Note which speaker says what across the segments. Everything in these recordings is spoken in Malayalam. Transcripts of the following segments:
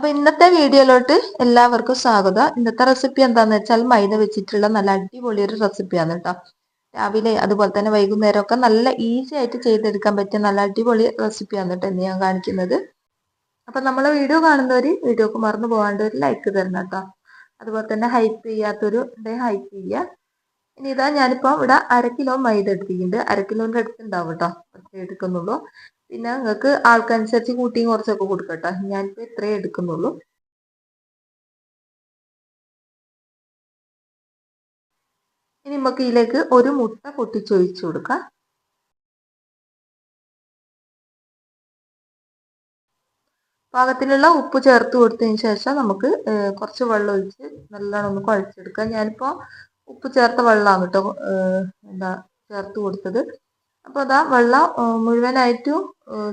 Speaker 1: അപ്പൊ ഇന്നത്തെ വീഡിയോയിലോട്ട് എല്ലാവർക്കും സ്വാഗതം. ഇന്നത്തെ റെസിപ്പി എന്താന്ന് വെച്ചാൽ മൈദ വെച്ചിട്ടുള്ള നല്ല അടിപൊളി ഒരു റെസിപ്പിയാണ് കേട്ടോ രാവിലെ അതുപോലെ തന്നെ വൈകുന്നേരം ഒക്കെ നല്ല ഈസി ആയിട്ട് ചെയ്തെടുക്കാൻ പറ്റിയ നല്ല അടിപൊളി റെസിപ്പിയാണ് കേട്ടോ ഇന്ന് ഞാൻ കാണിക്കുന്നത്. അപ്പൊ നമ്മളെ വീഡിയോ കാണുന്നവര് വീഡിയോക്ക് മറന്നു പോകാണ്ടവര് ലൈക്ക് തരണം കേട്ടോ അതുപോലെ തന്നെ ഹൈപ്പ് ചെയ്യാത്തൊരു ഹൈപ്പ് ചെയ്യുക ഇനി ഇതാ ഞാനിപ്പോ ഇവിടെ അര കിലോ മൈദ എടുത്തിട്ടുണ്ട്. അര കിലോന്റെ അടുത്തുണ്ടാവും കേട്ടോ എടുക്കുന്നുള്ളൂ. പിന്നെ നിങ്ങൾക്ക് ആൾക്കനുസരിച്ച് കൂട്ടിയും കുറച്ചൊക്കെ കൊടുക്കട്ടോ ഞാനിപ്പോ ഇത്രേ എടുക്കുന്നുള്ളൂ. ഇനി നമുക്ക് ഇതിലേക്ക് ഒരു മുട്ട പൊട്ടിച്ചൊഴിച്ചു കൊടുക്കാം. പാകത്തിലുള്ള ഉപ്പ് ചേർത്ത് കൊടുത്തതിന് ശേഷം നമുക്ക് കുറച്ച് വെള്ളം ഒഴിച്ച് നല്ലോണം ഒന്ന് കുഴച്ചെടുക്കാം. ഞാനിപ്പോൾ ഉപ്പ് ചേർത്ത വെള്ളമാണ് കേട്ടോ എന്താ ചേർത്ത് കൊടുത്തത്. അപ്പോൾ അതാ വെള്ളം മുഴുവനായിട്ടും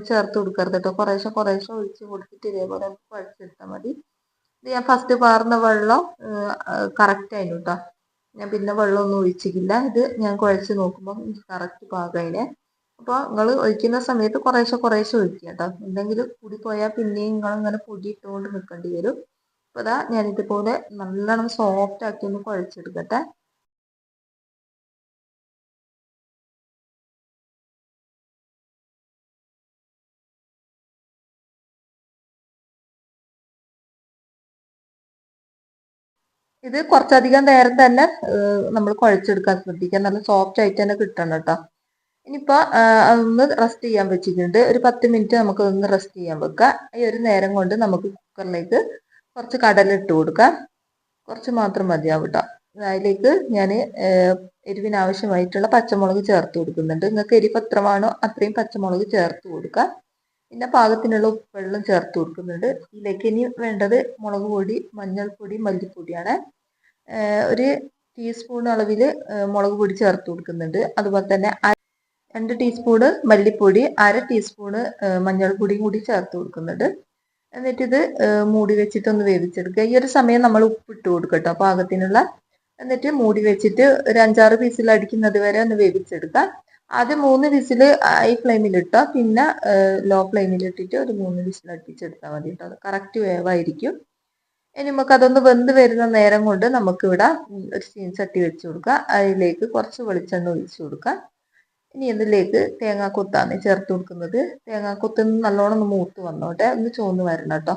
Speaker 1: ചേർത്ത് കൊടുക്കരുത് കേട്ടോ. കുറേശ്ശെ കുറേശ്ശെ ഒഴിച്ച് കൊടുത്തിട്ട് ഇതേപോലെ കുഴച്ചെടുത്താൽ മതി. ഞാൻ ഫസ്റ്റ് പാർന്ന വെള്ളം കറക്റ്റ് ആയിരുന്നു കേട്ടോ. ഞാൻ പിന്നെ വെള്ളമൊന്നും ഒഴിച്ചിട്ടില്ല ഇത് ഞാൻ കുഴച്ച് നോക്കുമ്പോൾ കറക്റ്റ് പാകതിനെ അപ്പോൾ നിങ്ങൾ ഒഴിക്കുന്ന സമയത്ത് കുറേശ്ശെ കുറേശ്ശെ ഒഴിക്കുക കേട്ടോ. എന്തെങ്കിലും കൂടി പോയാൽ പിന്നെയും നിങ്ങൾ ഇങ്ങനെ പൊടി ഇട്ടുകൊണ്ട് നിൽക്കേണ്ടി വരും. അപ്പോൾ അതാ ഞാനിതുപോലെ നല്ലോണം സോഫ്റ്റ് ആക്കി ഒന്ന് കുഴച്ചെടുക്കട്ടെ. ഇത് കുറച്ചധികം നേരം തന്നെ നമ്മൾ കുഴച്ചെടുക്കാൻ ശ്രദ്ധിക്കുക. നല്ല സോഫ്റ്റ് ആയിട്ട് തന്നെ കിട്ടണം കേട്ടോ. ഇനിയിപ്പോൾ ഒന്ന് റെസ്റ്റ് ചെയ്യാൻ വെച്ചിട്ടുണ്ട്. ഒരു പത്ത് മിനിറ്റ് നമുക്ക് ഒന്ന് റെസ്റ്റ് ചെയ്യാൻ വെക്കുക ഈ ഒരു നേരം കൊണ്ട് നമുക്ക് കുക്കറിലേക്ക് കുറച്ച് കടല ഇട്ട് കൊടുക്കാം. കുറച്ച് മാത്രം മതിയാവും കേട്ടോ. അതിലേക്ക് ഞാൻ എരിവിന് ആവശ്യമായിട്ടുള്ള പച്ചമുളക് ചേർത്ത് കൊടുക്കുന്നുണ്ട്. നിങ്ങൾക്ക് എരിവ് എത്രമാണോ അത്രയും പച്ചമുളക് ചേർത്ത് കൊടുക്കാം. പിന്നെ പാകത്തിനുള്ള വെള്ളം ചേർത്ത് കൊടുക്കുന്നുണ്ട്. ഇതിലേക്ക് ഇനി വേണ്ടത് മുളക് പൊടി മഞ്ഞൾപ്പൊടി മല്ലിപ്പൊടിയാണ്. ഒരു ടീസ്പൂൺ അളവിൽ മുളക് പൊടി ചേർത്ത് കൊടുക്കുന്നുണ്ട്. അതുപോലെ തന്നെ രണ്ട് ടീസ്പൂണ് മല്ലിപ്പൊടി അര ടീസ്പൂണ് മഞ്ഞൾപ്പൊടിയും കൂടി ചേർത്ത് കൊടുക്കുന്നുണ്ട്. എന്നിട്ടിത് മൂടി വെച്ചിട്ട് ഒന്ന് വേവിച്ചെടുക്കുക. ഈ ഒരു സമയം നമ്മൾ ഉപ്പിട്ട് കൊടുക്കട്ടോ പാകത്തിനുള്ള. എന്നിട്ട് മൂടി വെച്ചിട്ട് ഒരു അഞ്ചാറ് പീസിൽ അടിക്കുന്നത് വരെ ഒന്ന് വേവിച്ചെടുക്കുക. ആദ്യം മൂന്ന് വിസിൽ ഹൈ ഫ്ലെയിമിൽ ഇട്ടോ പിന്നെ ലോ ഫ്ലെയിമിൽ ഇട്ടിട്ട് ഒരു മൂന്ന് വിസിൽ അടുപ്പിച്ചെടുത്താൽ മതി കേട്ടോ കറക്റ്റ് വേവായിരിക്കും. ഇനി നമുക്ക് അതൊന്ന് വെന്ത് വരുന്ന നേരം കൊണ്ട് നമുക്ക് ഇവിടെ ഒരു ചീൻ ചട്ടി വെച്ച് കൊടുക്കുക അതിലേക്ക് കുറച്ച് വെളിച്ചെണ്ണ ഒഴിച്ചു കൊടുക്കുക ഇനി ഇതിലേക്ക് തേങ്ങാക്കൊത്താണ് ചേർത്ത് കൊടുക്കുന്നത്. തേങ്ങാക്കൊത്ത് നല്ലോണം ഒന്ന് മൂത്ത് വന്നോട്ടെ. ഒന്ന് ചോന്ന് വരണം കേട്ടോ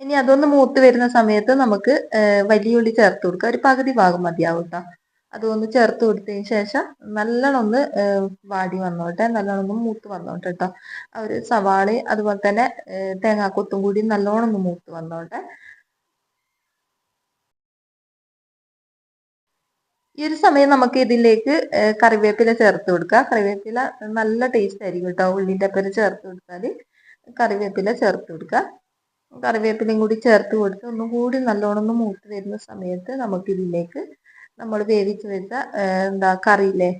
Speaker 1: ഇനി അതൊന്ന് മൂത്ത് വരുന്ന സമയത്ത് നമുക്ക് വലിയുള്ളി ചേർത്ത് കൊടുക്കുക ഒരു പകുതി ഭാഗം മതിയാവും കേട്ടോ അതൊന്ന് ചേർത്ത് കൊടുത്തതിന് ശേഷം നല്ലോണം ഒന്ന് വാടി വന്നോട്ടെ. നല്ലോണം ഒന്ന് മൂത്ത് വന്നോട്ടെ കേട്ടോ ആ ഒരു സവാളി അതുപോലെ തന്നെ തേങ്ങാക്കൊത്തും കൂടി നല്ലോണം ഒന്ന് മൂത്ത് വന്നോട്ടെ. ഈ ഒരു സമയം നമുക്ക് ഇതിലേക്ക് കറിവേപ്പില ചേർത്ത് കൊടുക്കുക കറിവേപ്പില നല്ല ടേസ്റ്റ് ആയിരിക്കും കേട്ടോ ഉള്ളിന്റെ പേര് ചേർത്ത് കൊടുത്താൽ കറിവേപ്പില ചേർത്ത് കൊടുക്കുക കറിവേപ്പിലയും കൂടി ചേർത്ത് കൊടുത്ത് ഒന്നും കൂടി നല്ലോണം ഒന്ന് മൂത്ത് വരുന്ന സമയത്ത് നമുക്കിതിലേക്ക് നമ്മൾ വേവിച്ച് വെച്ച എന്താ കറിയില്ലേ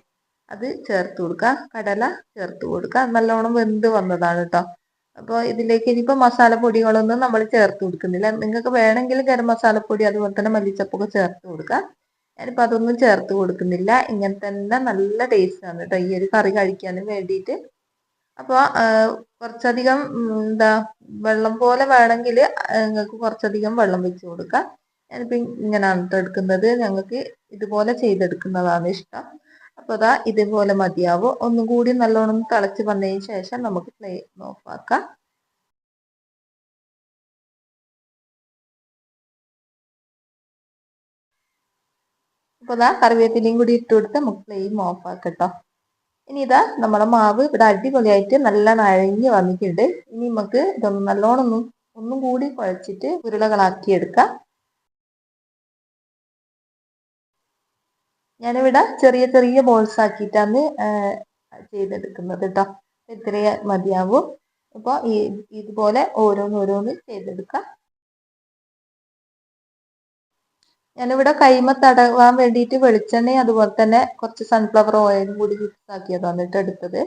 Speaker 1: അത് ചേർത്ത് കൊടുക്കുക കടല ചേർത്ത് കൊടുക്കുക നല്ലോണം വെന്ത് വന്നതാണ് കേട്ടോ അപ്പോൾ ഇതിലേക്ക് ഇനിയിപ്പോൾ മസാലപ്പൊടികളൊന്നും നമ്മൾ ചേർത്ത് കൊടുക്കുന്നില്ല. നിങ്ങൾക്ക് വേണമെങ്കിൽ ഗരം മസാലപ്പൊടി അതുപോലെ തന്നെ മല്ലിച്ചപ്പൊക്കെ ചേർത്ത് കൊടുക്കുക ഞാനിപ്പോൾ അതൊന്നും ചേർത്ത് കൊടുക്കുന്നില്ല. ഇങ്ങനെ തന്നെ നല്ല ടേസ്റ്റാണ് കേട്ടോ ഈ ഒരു കറി കഴിക്കാനും വേണ്ടിയിട്ട് അപ്പോൾ കുറച്ചധികം എന്താ വെള്ളം പോലെ വേണമെങ്കിൽ നിങ്ങൾക്ക് കുറച്ചധികം വെള്ളം വെച്ച് കൊടുക്കാം. ഞാനിപ്പോൾ ഇങ്ങനെയാണ് എടുക്കുന്നത്. ഞങ്ങൾക്ക് ഇതുപോലെ ചെയ്തെടുക്കുന്നതാണ് ഇഷ്ടം. അപ്പോൾ അതാ ഇതുപോലെ മതിയാവും. ഒന്നും കൂടി നല്ലോണം തിളച്ച് വന്നതിന് ശേഷം നമുക്ക് പ്ലേ ഓഫ് ആക്കാം. അപ്പോൾ അതാ കറിവേപ്പിലയും കൂടി ഇട്ട് കൊടുത്ത് നമുക്ക് ഫ്ലെയിം ഓഫ് ആക്കട്ടോ ഇനി ഇതാ നമ്മുടെ മാവ് ഇവിടെ അടിപൊളിയായിട്ട് നല്ല അഴഞ്ഞ് വന്നിട്ടുണ്ട്. ഇനി നമുക്ക് ഇതൊന്ന് നല്ലോണം ഒന്നും കൂടി കുഴച്ചിട്ട് ഉരുളകളാക്കി എടുക്കാം. ഞാനിവിടെ ചെറിയ ചെറിയ ബോൾസ് ആക്കിയിട്ടാണ് ചെയ്തെടുക്കുന്നത് കേട്ടോ. ഇത്രയേ മതിയാവും. അപ്പോൾ ഈ ഇതുപോലെ ഓരോന്നോരോന്ന് ഓരോന്ന് ചെയ്തെടുക്കാം. ഞാനിവിടെ കൈമ തടവാൻ വേണ്ടിയിട്ട് വെളിച്ചെണ്ണ അതുപോലെ തന്നെ കുറച്ച് സൺഫ്ലവർ ഓയിലും കൂടി മിക്സ് ആക്കിയതാണ് കേട്ടോ എടുത്തത്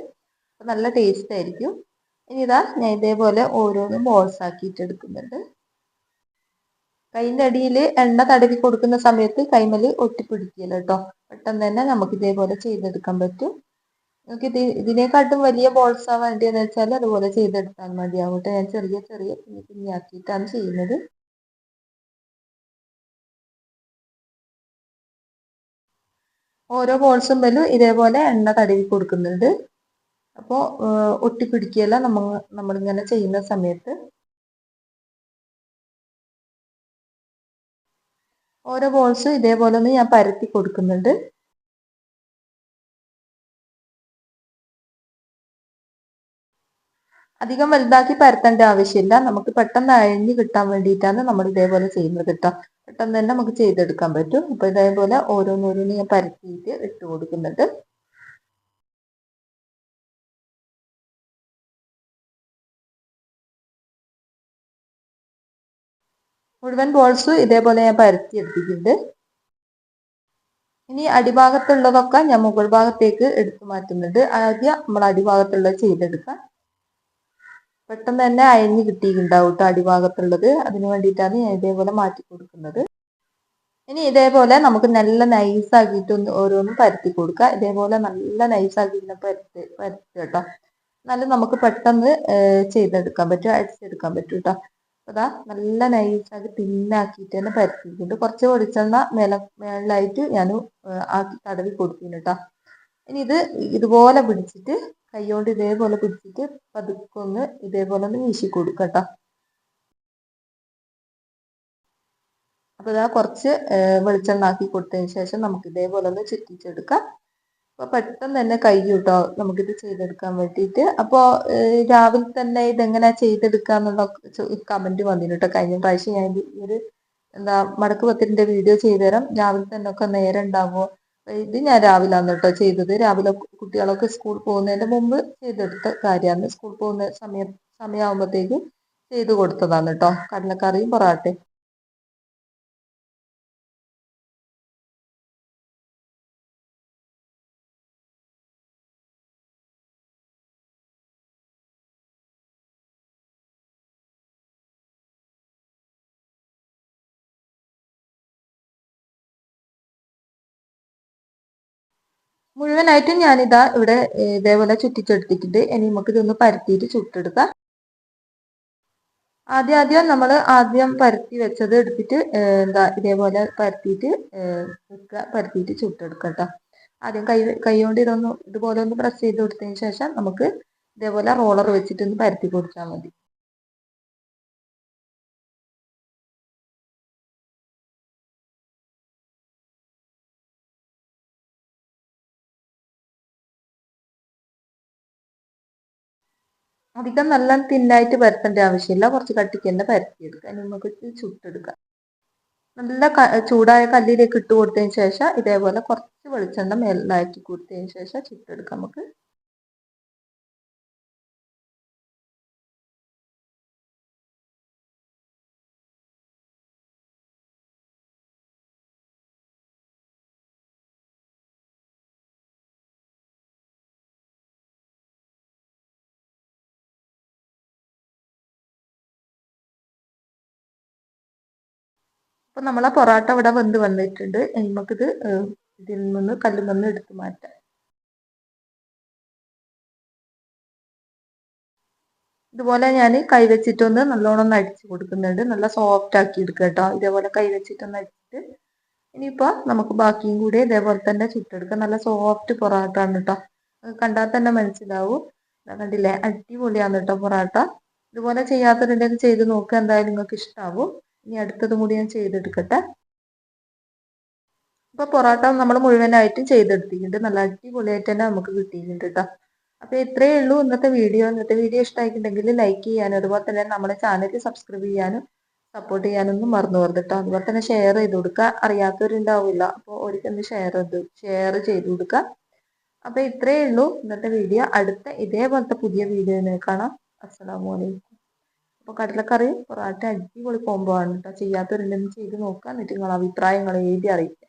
Speaker 1: നല്ല ടേസ്റ്റ് ആയിരിക്കും. ഇനി ഇതാ ഞാൻ ഇതേപോലെ ഓരോന്നും ബോൾസ് ആക്കിയിട്ട് എടുക്കുന്നുണ്ട്. കൈന്റെ അടിയിൽ എണ്ണ തടവി കൊടുക്കുന്ന സമയത്ത് കൈമൽ ഒട്ടിപ്പിടിക്കില്ല കേട്ടോ പെട്ടെന്ന് തന്നെ നമുക്ക് ഇതേപോലെ ചെയ്തെടുക്കാൻ പറ്റും. നമുക്ക് ഇത് ഇതിനെക്കാട്ടും വലിയ ബോൾസ് ആ വേണ്ടിയെന്ന് വെച്ചാൽ അതുപോലെ ചെയ്തെടുത്താൽ മതിയാവും കേട്ടോ ഞാൻ ചെറിയ ചെറിയ കുഞ്ഞി കുഞ്ഞാക്കിയിട്ടാണ് ചെയ്യുന്നത്. ഓരോ ബോൾസും മേലും ഇതേപോലെ എണ്ണ തടവി കൊടുക്കുന്നുണ്ട്. അപ്പോൾ ഒട്ടിപ്പിടിക്കുകയല്ല നമ്മൾ നമ്മളിങ്ങനെ ചെയ്യുന്ന സമയത്ത്. ഓരോ ബോൾസും ഇതേപോലെ ഒന്ന് ഞാൻ പരത്തി കൊടുക്കുന്നുണ്ട്. അധികം വലുതാക്കി പരത്തേണ്ട ആവശ്യമില്ല. നമുക്ക് പെട്ടെന്ന് അഴിഞ്ഞ് കിട്ടാൻ വേണ്ടിയിട്ടാണ് നമ്മൾ ഇതേപോലെ ചെയ്യുന്നത് കേട്ടോ. പെട്ടെന്ന് തന്നെ നമുക്ക് ചെയ്തെടുക്കാൻ പറ്റും. അപ്പോൾ ഇതേപോലെ ഓരോന്നോരോന്ന് ഞാൻ പരത്തിയിട്ട് ഇട്ട് കൊടുക്കുന്നുണ്ട്. മുഴുവൻ ബോൾസും ഇതേപോലെ ഞാൻ പരത്തി എടുത്തിട്ടുണ്ട്. ഇനി അടിഭാഗത്തുള്ളതൊക്കെ ഞാൻ മുകൾ ഭാഗത്തേക്ക് എടുത്തു മാറ്റുന്നുണ്ട്. ആദ്യം നമ്മൾ അടിഭാഗത്തുള്ളത് ചെയ്തെടുക്കാം. പെട്ടെന്ന് തന്നെ അയഞ്ഞ് കിട്ടിയിട്ടുണ്ടാവും കേട്ടോ അടിഭാഗത്തുള്ളത്. അതിന് വേണ്ടിയിട്ടാണ് ഞാൻ ഇതേപോലെ മാറ്റി കൊടുക്കുന്നത്. ഇനി ഇതേപോലെ നമുക്ക് നല്ല നൈസാക്കിയിട്ട് ഒന്ന് ഓരോന്നും പരത്തി കൊടുക്കുക ഇതേപോലെ നല്ല നൈസ് നൈസാക്കിയിട്ട് പരത്തി പരത്തി കേട്ടോ. എന്നാലും നമുക്ക് പെട്ടെന്ന് ചെയ്തെടുക്കാൻ പറ്റും അടിച്ചെടുക്കാൻ പറ്റും കേട്ടോ അതാ നല്ല നൈസാക്കി തിന്നാക്കിയിട്ട് തന്നെ പരത്തിയിട്ടുണ്ട്. കുറച്ച് വെളിച്ചെണ്ണ മേല മേളിലായിട്ട് ഞാൻ ആക്കി തടവി കൊടുക്കുന്നു കേട്ടോ ഇനി ഇത് ഇതുപോലെ പിടിച്ചിട്ട് കൈകൊണ്ട് ഇതേപോലെ പിടിച്ചിട്ട് പതുക്കെ ഒന്ന് ഇതേപോലെ ഒന്ന് വീശി കൊടുക്കുക കേട്ടോ. അപ്പോൾ ഇതാ കുറച്ച് വെളിച്ചെണ്ണ ആക്കി കൊടുത്തതിന് ശേഷം നമുക്ക് ഇതേപോലെ ഒന്ന് ചുറ്റിച്ചെടുക്കാം. അപ്പോൾ പെട്ടെന്ന് തന്നെ കഴിയും കേട്ടോ നമുക്കിത് ചെയ്തെടുക്കാൻ വേണ്ടിയിട്ട്. അപ്പോൾ രാവിലെ തന്നെ ഇതെങ്ങനെ ചെയ്തെടുക്കുക എന്നുള്ള കമന്റ് വന്നിരുന്നു കേട്ടോ. കഴിഞ്ഞ പ്രാവശ്യം ഞാൻ ഒരു എന്താ മടക്ക് പത്തിരിന്റെ വീഡിയോ ചെയ്തുതരാം. രാവിലെ തന്നെ ഒക്കെ നേരം ഉണ്ടാകുമോ ഇത് ഞാൻ രാവിലെ കേട്ടോ ചെയ്തത്. രാവിലെ കുട്ടികളൊക്കെ സ്കൂൾ പോകുന്നതിന്റെ മുമ്പ് ചെയ്തെടുത്ത കാര്യമാണ്. സ്കൂൾ പോകുന്ന സമയം സമയമാകുമ്പോഴത്തേക്ക് ചെയ്ത് കൊടുത്തതാണ് കേട്ടോ. കടലക്കറിയും പൊറാട്ടയും. മുഴുവനായിട്ടും ഞാനിതാ ഇവിടെ ഇതേപോലെ ചുറ്റിച്ചെടുത്തിട്ടുണ്ട്. ഇനി നമുക്ക് ഇതൊന്ന് പരത്തിയിട്ട് ചുട്ടെടുക്കാം. ആദ്യം ആദ്യം നമ്മൾ ആദ്യം പരത്തി വെച്ചത് എടുത്തിട്ട് എന്താ ഇതേപോലെ പരത്തിയിട്ട് വെക്കുക. പരത്തിയിട്ട് ചുട്ടെടുക്കുക കേട്ടോ. ആദ്യം കൈ കൈ കൊണ്ട് ഇതൊന്ന് ഇതുപോലെ ഒന്ന് പ്രസ് ചെയ്ത് കൊടുത്തതിന് ശേഷം നമുക്ക് ഇതേപോലെ റോളർ വെച്ചിട്ട് ഒന്ന് പരത്തി കൊടുത്താൽ മതി. അധികം നല്ല തിന്നായിട്ട് പരത്തേണ്ട ആവശ്യമില്ല. കുറച്ച് കട്ടിക്ക് തന്നെ പരത്തിയെടുക്കുക നമുക്ക് ചുട്ടെടുക്കാം. നല്ല ചൂടായ കല്ലിലേക്ക് ഇട്ട് കൊടുത്തതിന് ശേഷം ഇതേപോലെ കുറച്ച് വെളിച്ചെണ്ണ മേലാക്കി കൊടുത്തതിന് ശേഷം ചുട്ടെടുക്കാം നമുക്ക്. അപ്പോൾ നമ്മളെ പൊറോട്ട ഇവിടെ വെന്ത് വന്നിട്ടുണ്ട്. നമുക്കിത് ഇതിൽ നിന്ന് കല്ലിൽ നിന്ന് എടുത്ത് മാറ്റാം. ഇതുപോലെ ഞാൻ കൈ വെച്ചിട്ടൊന്ന് നല്ലോണം ഒന്ന് അടിച്ചു കൊടുക്കുന്നുണ്ട്. നല്ല സോഫ്റ്റ് ആക്കി എടുക്കുക കേട്ടോ. ഇതേപോലെ കൈ വെച്ചിട്ടൊന്ന് അടിച്ചിട്ട് ഇനിയിപ്പോൾ നമുക്ക് ബാക്കിയും കൂടി ഇതേപോലെ തന്നെ ചുട്ടെടുക്കാം. നല്ല സോഫ്റ്റ് പൊറോട്ട ആണ് കേട്ടോ കണ്ടാൽ തന്നെ മനസ്സിലാവും. കണ്ടില്ലേ? അടിപൊളിയാണ് കേട്ടോ പൊറോട്ട. ഇതുപോലെ ചെയ്യാത്തവരുണ്ടെങ്കിൽ ചെയ്ത് നോക്കുക എന്തായാലും നിങ്ങൾക്ക് ഇഷ്ടമാവും ഇനി അടുത്തതും കൂടി ഞാൻ ചെയ്തെടുക്കട്ടെ. അപ്പോൾ പൊറോട്ട നമ്മൾ മുഴുവനായിട്ടും ചെയ്തെടുത്തിട്ടുണ്ട്. നല്ല അടിപൊളിയായിട്ട് തന്നെ നമുക്ക് കിട്ടിയിട്ടുണ്ട് കേട്ടോ അപ്പോൾ ഇത്രയേ ഉള്ളൂ ഇന്നത്തെ വീഡിയോ. ഇന്നത്തെ വീഡിയോ ഇഷ്ടമായിട്ടുണ്ടെങ്കിൽ ലൈക്ക് ചെയ്യാനും അതുപോലെ തന്നെ നമ്മുടെ ചാനൽ സബ്സ്ക്രൈബ് ചെയ്യാനും സപ്പോർട്ട് ചെയ്യാനൊന്നും മറന്നു പോകരുത് കേട്ടോ അതുപോലെ തന്നെ ഷെയർ ചെയ്ത് കൊടുക്കുക. അറിയാത്തവരുണ്ടാവില്ല. അപ്പോൾ ഒരിക്കലും ഷെയർ ചെയ്ത് ഷെയർ ചെയ്ത് കൊടുക്കുക. അപ്പോൾ ഇത്രയേ ഉള്ളൂ ഇന്നത്തെ വീഡിയോ. അടുത്ത ഇതേപോലത്തെ പുതിയ വീഡിയോ കാണാം. അസ്സാം വലൈക്കും അപ്പോൾ കടലക്കറി പൊറാട്ട അടിപൊളി കോംബോ ആണ് കേട്ടോ ചെയ്യാത്തവരുണ്ടെങ്കിൽ ചെയ്ത് നോക്കുക എന്നിട്ട് നിങ്ങൾ അഭിപ്രായങ്ങൾ എഴുതി അറിയിക്കുക